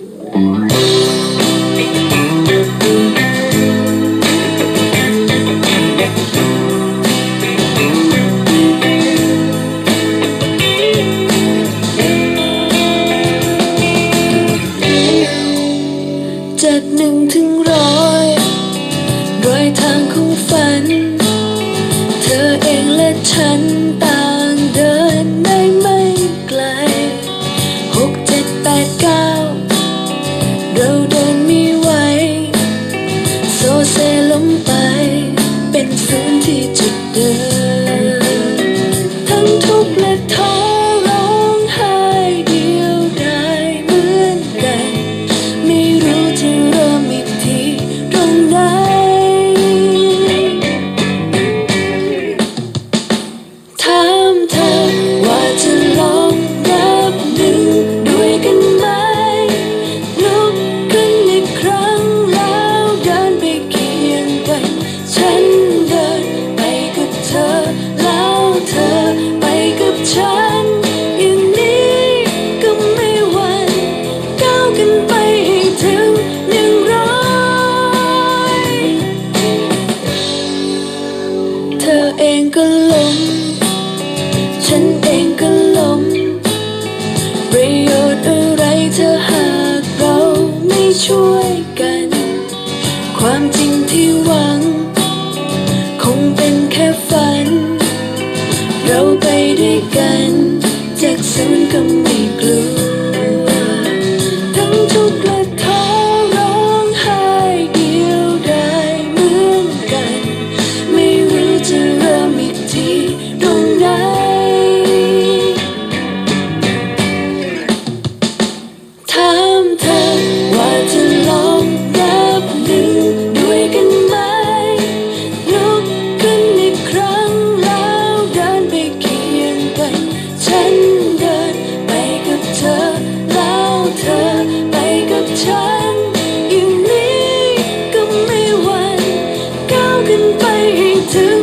Yeah. ประโยชน์อะไรเธอหากเราไม่ช่วย ไปให้ถึง